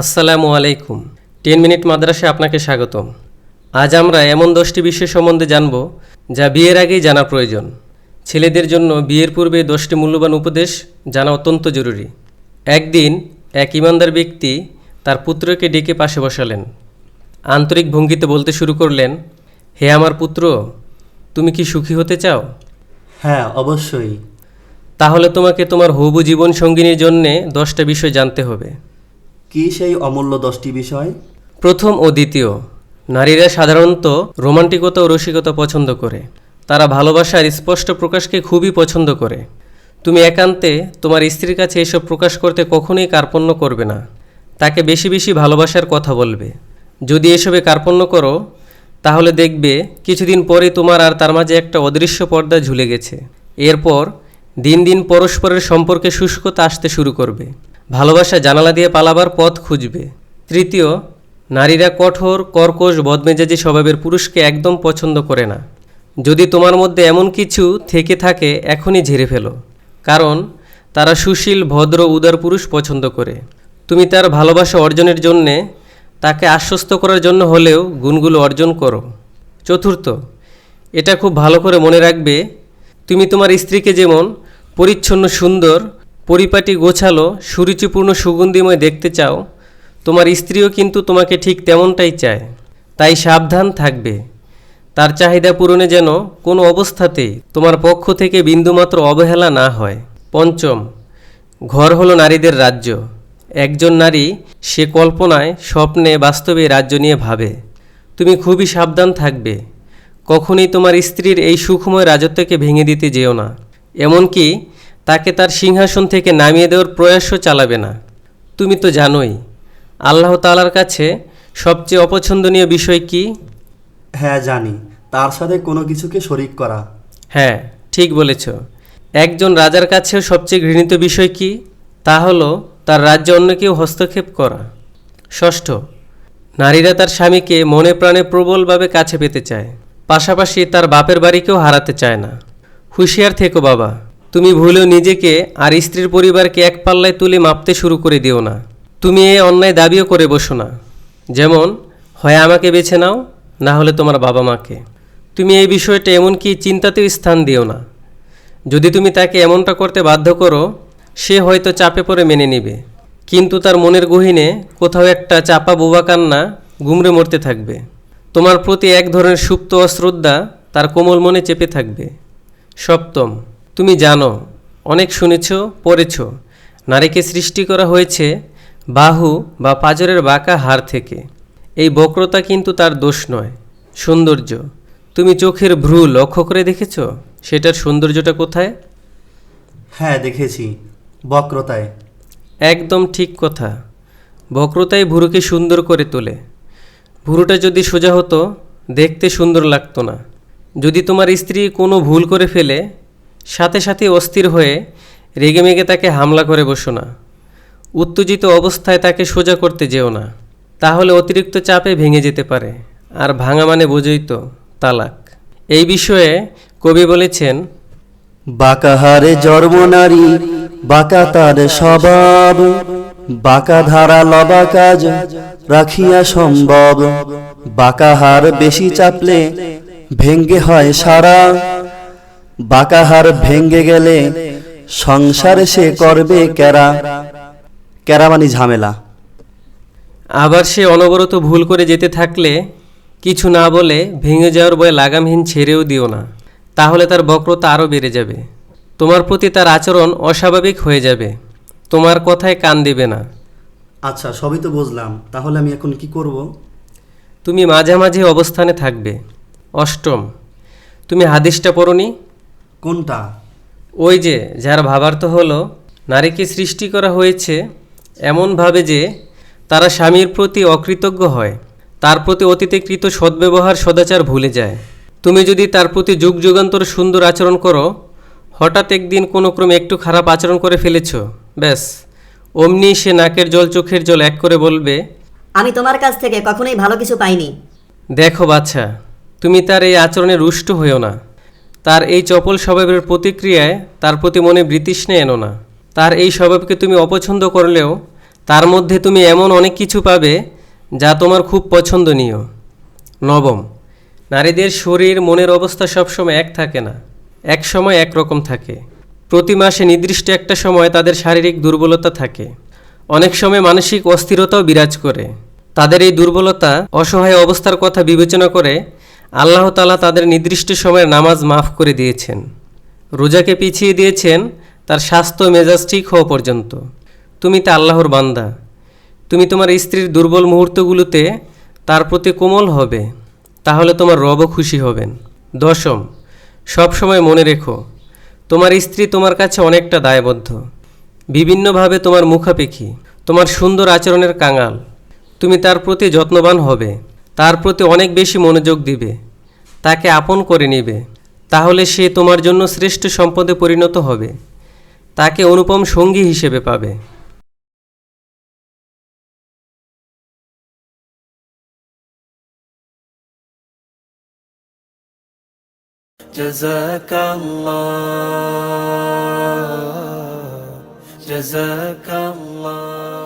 আসসালামু আলাইকুম। Ten minute মাদ্রাসায় আপনাকে স্বাগতম। আজ আমরা এমন দশটি বিষয় সম্বন্ধে জানব যা বিয়ের আগেই জানা প্রয়োজন। ছেলেদের জন্য বিয়ের পূর্বে দশটি মূল্যবান উপদেশ জানা অত্যন্ত জরুরি। একদিন এক ইমানদার ব্যক্তি তার পুত্রকে ডেকে পাশে বসালেন। আন্তরিক ভঙ্গিতে বলতে শুরু করলেন হে আমার পুত্র তুমি কি সুখী হতে চাও? হ্যাঁ অবশ্যই। তাহলে তোমাকে তোমার হবু জীবন সঙ্গিনীর জন্যে দশটা বিষয় জানতে হবে। কি সেই অমূল্য দশটি বিষয়? প্রথম ও দ্বিতীয়, নারীরা সাধারণত রোমান্টিকতা ও রসিকতা পছন্দ করে। তারা ভালোবাসার স্পষ্ট প্রকাশকে খুবই পছন্দ করে। তুমি একান্তে তোমার স্ত্রীর কাছে এসব প্রকাশ করতে কখনোই কার্পণ্য করবে না। তাকে বেশি বেশি ভালোবাসার কথা বলবে। যদি এসবে কার্পণ্য করো, তাহলে দেখবে কিছুদিন পরে তোমার আর তার মাঝে একটা অদৃশ্য পর্দা ঝুলে গেছে। এরপর দিন দিন পরস্পরের সম্পর্কে শুষ্কতা আসতে শুরু করবে। ভালোবাসা জানালা দিয়ে পালাবার পথ খুঁজবে। তৃতীয়, নারীরা কঠোর, কর্কশ, বদমেজাজি স্বভাবের পুরুষকে একদম পছন্দ করে না। যদি তোমার মধ্যে এমন কিছু থেকে থাকে, এখনই ঝেড়ে ফেলো। কারণ, তারা সুশীল, ভদ্র, উদার পুরুষ পছন্দ করে। তুমি তার ভালোবাসা অর্জনের জন্যে তাকে আশ্বস্ত করার জন্য হলেও গুণগুলো অর্জন করো। চতুর্থ, এটা খুব ভালো করে মনে রাখবে, তুমি তোমার স্ত্রীকে যেমন পরিচ্ছন্ন, সুন্দর পরিপাটি গোছালো, সুরুচিপূর্ণ সুগন্ধিময় দেখতে চাও। তোমার স্ত্রীও কিন্তু তোমাকে ঠিক তেমনটাই চায়। তাই সাবধান থাকবে। তার চাহিদা পূরণে যেন কোনো অবস্থাতেই তোমার পক্ষ থেকে বিন্দুমাত্র অবহেলা না হয়। পঞ্চম, ঘর হলো নারীদের রাজ্য। একজন নারী সে কল্পনায়, স্বপ্নে, বাস্তবে রাজ্য নিয়ে ভাবে। তুমি খুবই সাবধান থাকবে। কখনই তোমার স্ত্রীর এই সুখময় রাজত্বকে ভেঙে দিতে যেও না। এমনকি তাকে তার সিংহাসন থেকে নামিয়ে দেওয়ার প্রয়াসও চালাবে না। তুমি তো জানোই আল্লাহ তালার কাছে সবচেয়ে অপছন্দনীয় বিষয় কি? হ্যাঁ জানি। তার সাথে কোনো কিছুকে শরিক করা। হ্যাঁ ঠিক বলেছ। একজন রাজার কাছেও সবচেয়ে ঘৃণিত বিষয় কি? তা হলো তার রাজ্যে অন্য কেউ হস্তক্ষেপ করা। ষষ্ঠ নারীরা তার স্বামীকে মনে প্রাণে প্রবলভাবে কাছে পেতে চায়। পাশাপাশি তার বাপের বাড়িকেও হারাতে চায় না। হুঁশিয়ার থেকো বাবা। তুমি ভুলেও নিজেকে আর স্ত্রীর পরিবারকে এক পাল্লায় তুলে মাপতে শুরু করে দিও না। তুমি এই অন্যায় দাবিও করে বসো না। যেমন, হয় আমাকে বেছে নাও, না হলে তোমার বাবা মাকে। তুমি এই বিষয়টা এমনকি চিন্তাতেও স্থান দিও না। যদি তুমি তাকে এমনটা করতে বাধ্য করো, সে হয়তো চাপে পড়ে মেনে নিবে। কিন্তু তার মনের গহিনে কোথাও একটা চাপা বোবা কান্না গুমড়ে মরতে থাকবে। তোমার প্রতি এক ধরনের সুপ্ত অশ্রদ্ধা তার কোমল মনে চেপে থাকবে। সপ্তম তুমি জানো অনেক শুনেছ পড়েছ। নারীকে সৃষ্টি করা হয়েছে বাহু বা পাজরের বাঁকা হাড় থেকে। এই বক্রতা কিন্তু তার দোষ নয় সৌন্দর্য। তুমি চোখের ভ্রু লক্ষ্য করে দেখেছ? সেটার সৌন্দর্যটা কোথায়? হ্যাঁ দেখেছি বক্রতায়। একদম ঠিক কথা। বক্রতাই ভুরুকে সুন্দর করে তোলে। ভুরুটা যদি সোজা হতো দেখতে সুন্দর লাগতো না। যদি তোমার স্ত্রী কোনো ভুল করে ফেলে সাথে সাথে অস্থির হয়ে রেগেমেগে তাকে হামলা করে বসো না। উত্তেজিত অবস্থায় তাকে সোজা করতে যেও না। তাহলে অতিরিক্ত চাপে ভেঙে যেতে পারে। আর ভাঙা মানে বোঝই তো, তালাক। এই বিষয়ে কবি বলেছেন, বাঁকাহারে জন্ম নারী, বাঁকা তার স্বভাব। বাঁকা ধারা লবা কাজ রাখিয়া সম্ভব। বাঁকাহার বেশি চাপলে ভেঙ্গে হয় সারা। বাঁকাহার ভেঙ্গে গেলে সংসারে সে করবে কেরা? কেরা মানে ঝামেলা। আবার সে অনবরত ভুল করে যেতে থাকলে কিছু না বলে ভেঙে যাওয়ার বয়ে লাগামহীন ছেড়েও দিও না। তাহলে তার বক্রতা আরও বেড়ে যাবে। তোমার প্রতি তার আচরণ অস্বাভাবিক হয়ে যাবে। তোমার কথায় কান দেবে না। আচ্ছা সবই তো বুঝলাম। তাহলে আমি এখন কি করব? তুমি মাঝামাঝি অবস্থানে থাকবে। অষ্টম। তুমি হাদিসটা পড়নি? কোনটা? ওই যে যার ভাবার্থ হলো নারীকে সৃষ্টি করা হয়েছে এমনভাবে যে তারা স্বামীর প্রতি অকৃতজ্ঞ হয় তার প্রতি অতীতে কৃত সদ্ব্যবহার সদাচার ভুলে যায়। তুমি যদি তার প্রতি যুগ যুগান্তর সুন্দর আচরণ করো হঠাৎ একদিন কোনো ক্রমে একটু খারাপ আচরণ করে ফেলেছ ব্যাস। অমনি সে নাকের জল চোখের জল এক করে বলবে আমি তোমার কাছ থেকে কখনোই ভালো কিছু পাইনি। দেখো বাচ্চা তুমি তার এই আচরণে রুষ্ট হইও না। তার এই চপল স্বভাবের প্রতিক্রিয়ায় তার প্রতি মনে বৃতৃষ্ণে এনো না। তার এই স্বভাবকে তুমি অপছন্দ করলেও তার মধ্যে তুমি এমন অনেক কিছু পাবে যা তোমার খুব পছন্দনীয়। নবম, নারীদের শরীর, মনের অবস্থা সবসময় এক থাকে না। এক সময় একরকম থাকে। প্রতি মাসে নির্দিষ্ট একটা সময় তাদের শারীরিক দুর্বলতা থাকে। অনেক সময় মানসিক অস্থিরতাও বিরাজ করে। তাদের এই দুর্বলতা, অসহায় অবস্থার কথা বিবেচনা করে আল্লাহ তালা তাদের নির্দিষ্ট সময়ের নামাজ মাফ করে দিয়েছেন। রোজাকে পিছিয়ে দিয়েছেন, তার স্বাস্থ্য মেজাজ ঠিক হওয়া পর্যন্ত। তুমি তা আল্লাহর বান্দা। তুমি তোমার স্ত্রীর দুর্বল মুহূর্তগুলোতে তার প্রতি কোমল হবে, তাহলে তোমার রবও খুশি হবেন। দশম সব সময় মনে রেখো, তোমার স্ত্রী তোমার কাছে অনেকটা দায়বদ্ধ। বিভিন্নভাবে তোমার মুখাপেক্ষী তোমার সুন্দর আচরণের কাঙাল। তুমি তার প্রতি যত্নবান হবে। তার প্রতি অনেক বেশি মনোযোগ দিবে তাকে আপন করে নিবে তাহলে সে তোমার জন্য শ্রেষ্ঠ সম্পদে পরিণত হবে তাকে অনুপম সঙ্গী হিসেবে পাবে جزاك الله جزاك الله